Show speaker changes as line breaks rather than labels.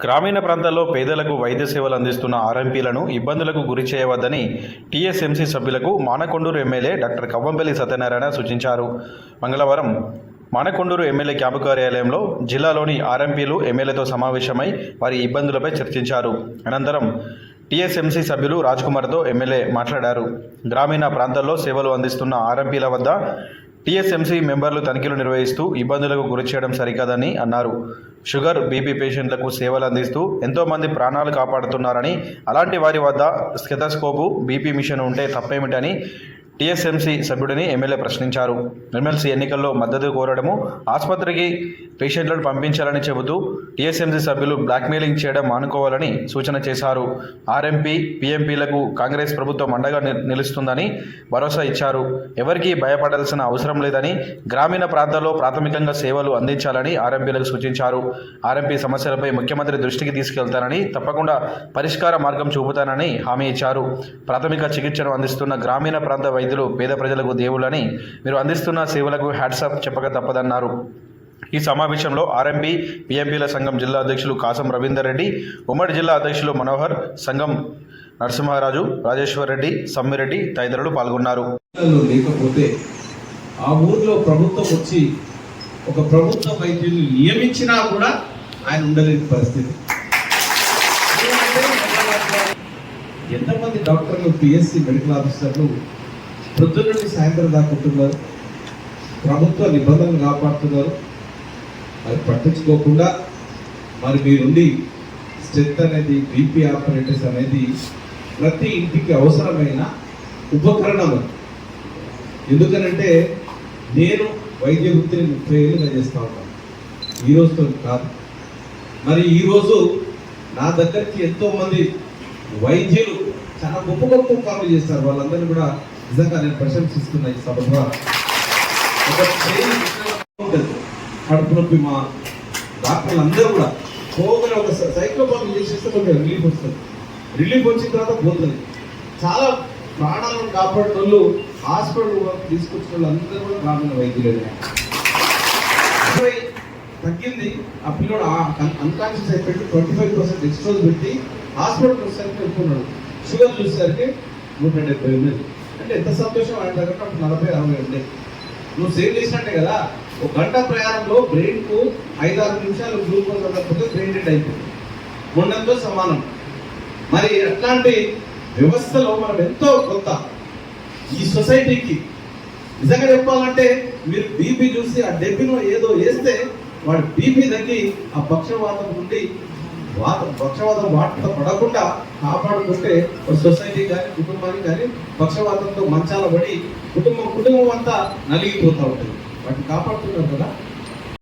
గ్రామీణ ప్రాంతాల్లో పేదలకు వైద్య సేవలు అందిస్తున్న ఆర్ఎంపీలను ఇబ్బందులకు గురి చేయవద్దని టీఎస్ఎంసీ సభ్యులకు మానకొండూరు ఎమ్మెల్యే డాక్టర్ కవ్వంపల్లి సత్యనారాయణ సూచించారు. మంగళవారం మానకొండూరు ఎమ్మెల్యే క్యాంపు కార్యాలయంలో జిల్లాలోని ఆర్ఎంపీలు ఎమ్మెల్యేతో సమావేశమై వారి ఇబ్బందులపై చర్చించారు. అనంతరం టీఎస్ఎంసీ సభ్యులు రాజ్కుమార్తో ఎమ్మెల్యే మాట్లాడారు. గ్రామీణ ప్రాంతాల్లో సేవలు అందిస్తున్న ఆర్ఎంపీల వద్ద టీఎస్ఎంసీ మెంబర్లు తనిఖీలు నిర్వహిస్తూ ఇబ్బందులకు గురి చేయడం సరికాదని అన్నారు. షుగర్ బీపీ పేషెంట్లకు సేవలు అందిస్తూ ఎంతోమంది ప్రాణాలు కాపాడుతున్నారని అలాంటి వారి వద్ద స్కెతస్కోపు బీపీ మిషన్ ఉంటే తప్పేమిటని టీఎస్ఎంసీ సభ్యుడిని ఎమ్మెల్యే ప్రశ్నించారు. ఎమ్మెల్సీ ఎన్నికల్లో మద్దతు కోరడము ఆసుపత్రికి పేషెంట్లను పంపించాలని చెబుతూ టీఎస్ఎంసీ సభ్యులు బ్లాక్మెయిలింగ్ చేయడం మానుకోవాలని సూచన చేశారు. ఆర్ఎంపీ పీఎంపీలకు కాంగ్రెస్ ప్రభుత్వం అండగా నిలుస్తుందని భరోసా ఇచ్చారు. ఎవరికీ భయపడాల్సిన అవసరం లేదని గ్రామీణ ప్రాంతాల్లో ప్రాథమికంగా సేవలు అందించాలని ఆర్ఎంపీలకు సూచించారు. ఆర్ఎంపీ సమస్యలపై ముఖ్యమంత్రి దృష్టికి తీసుకెళ్తానని తప్పకుండా పరిష్కార మార్గం చూపుతానని హామీ ఇచ్చారు. ప్రాథమిక చికిత్సను అందిస్తున్న గ్రామీణ ప్రాంత వైద్య ప్రజలు పేద ప్రజలకు దేవుళ్ళని మీరు అందిస్తున్న సేవలకు హ్యాట్సాప్ చెప్పక తప్పదన్నారు. ఈ సమావేశంలో ఆర్ఎంపీ పిఎంపీల సంఘం జిల్లా అధ్యక్షులు కాసం రవీందర్ రెడ్డి ఉమ్మడి జిల్లా అధ్యక్షులు మనోహర్ సంఘం నరసింహారాజు రాజేశ్వర్ రెడ్డి సమ్మిరెడ్డి తదితరులు పాల్గొన్నారు.
లేకపోతే ఆ ఊర్లో ప్రభుత్వం వచ్చి ఒక ప్రభుత్వ వైద్యుని నియమించినా కూడా ఆయన ఉండలేని పరిస్థితి. ఎంతమంది డాక్టర్లు పిఎస్సి మెడికల్ ఆఫీసర్లు పొద్దున్న నుండి సాయంత్రం దాకా ఉంటున్నారు. ప్రభుత్వ నిబంధనలు కాపాడుతున్నారు. అది పట్టించుకోకుండా మరి మీరుండి స్ట్రెంత్ అనేది బీపీ ఆపరేటర్స్ అనేది ప్రతి ఇంటికి అవసరమైన ఉపకరణము ఎందుకనంటే నేను వైద్య వృత్తిని ముప్పై ఏళ్ళుగా చేస్తా ఉంటాను ఈ రోజుతో కాదు. మరి ఈరోజు నా దగ్గరికి ఎంతోమంది వైద్యులు చాలా గొప్ప గొప్ప పనులు చేస్తారు. వాళ్ళందరినీ కూడా నిజంగా నేను ప్రశంసిస్తున్న ఈ సభ ద్వారా కడుపు నొప్పి మా డాక్టర్లు అందరూ కూడా పోగానే ఒక సైక్లోపాన్ చేసేస్తే కొంచెం రిలీఫ్ వస్తుంది. రిలీఫ్ వచ్చిన తర్వాత పోతుంది. చాలా ప్రాణాలను కాపాడిన వాళ్ళు హాస్పిటల్ వరకు తీసుకొచ్చిన వాళ్ళు అందరూ కూడా గ్రామీణ వైద్యులే తగ్గింది. ఆ పిల్లడు అన్కాన్షియస్ అయిపోయి ట్వంటీ ఫైవ్ పర్సెంట్ ఎక్స్ట్రోజ్ పెట్టి హాస్పిటల్ వచ్చేసరికి వెళ్తున్నాడు షుగర్ చూసేసరికి నూట డెబ్బై ఉన్నది అంటే ఎంత సంతోషం ఆయన దగ్గర అప్పుడు నలభై అరవై ఉండే నువ్వు సేవ్ చేసినట్టే కదా? ఒక గంట ప్రయాణంలో బ్రెయిన్కు ఐదు ఆరు నిమిషాలు గ్లూకోజ్ అవ్వకపోతే బ్రెయిన్ డెడ్ అయిపోతుంది. మొన్నంతో సమానం. మరి అట్లాంటి వ్యవస్థలో మనం ఎంతో కొత్త ఈ సొసైటీకి నిజంగా చెప్పాలంటే మీరు బీపీ చూసి ఆ డెబ్బినో ఏదో వేస్తే వాడు బీపీ తగ్గి ఆ పక్షవాతం నుండి వాత పక్షవాతం వాటితో పడకుండా కాపాడుకుంటే ఒక సొసైటీ కానీ కుటుంబానికి కానీ పక్షవాతంతో మంచాల పడి కుటుంబం కుటుంబం అంతా నలిగిపోతూ ఉంటుంది. వాటిని కాపాడుతున్నారు కదా?